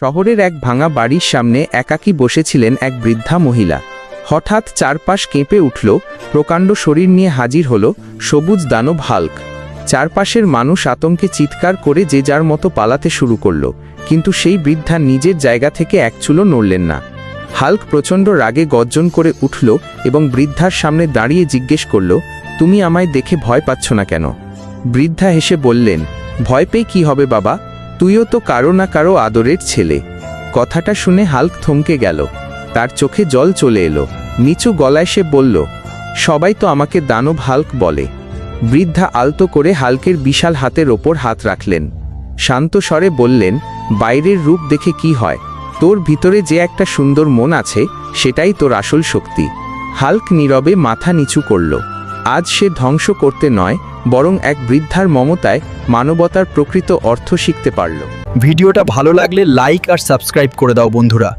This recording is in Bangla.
শহরের এক ভাঙা বাড়ির সামনে একাকী বসেছিলেন এক বৃদ্ধা মহিলা। হঠাৎ চারপাশ কেঁপে উঠল, প্রকাণ্ড শরীর নিয়ে হাজির হল সবুজ দানব হাল্ক। চারপাশের মানুষ আতঙ্কে চিৎকার করে যে যার মতো পালাতে শুরু করল, কিন্তু সেই বৃদ্ধা নিজের জায়গা থেকে এক চুলো নড়লেন না। হাল্ক প্রচণ্ড রাগে গর্জন করে উঠল এবং বৃদ্ধার সামনে দাঁড়িয়ে জিজ্ঞেস করল, তুমি আমায় দেখে ভয় পাচ্ছ না কেন? বৃদ্ধা হেসে বললেন, ভয় পেয়ে কি হবে বাবা? তুইও তো কারও না কারও আদরের ছেলে। কথাটা শুনে হাল্ক থমকে গেল। তার চোখে জল চলে এলো। নিচু গলায় সে বলল, সবাই তো আমাকে দানব হাল্ক বলে। বৃদ্ধা আলতো করে হাল্কের বিশাল হাতের ওপর হাত রাখলেন। শান্ত স্বরে বললেন, বাইরের রূপ দেখে কি হয়? তোর ভিতরে যে একটা সুন্দর মন আছে, সেটাই তোর আসল শক্তি। হাল্ক নীরবে মাথা নিচু করল। আজ সে ধ্বংস করতে নয়, বরং এক বৃদ্ধার মমতায় মানবতার প্রকৃত অর্থ শিখতে পারল। ভিডিওটা ভালো লাগলে লাইক আর সাবস্ক্রাইব করে দাও বন্ধুরা।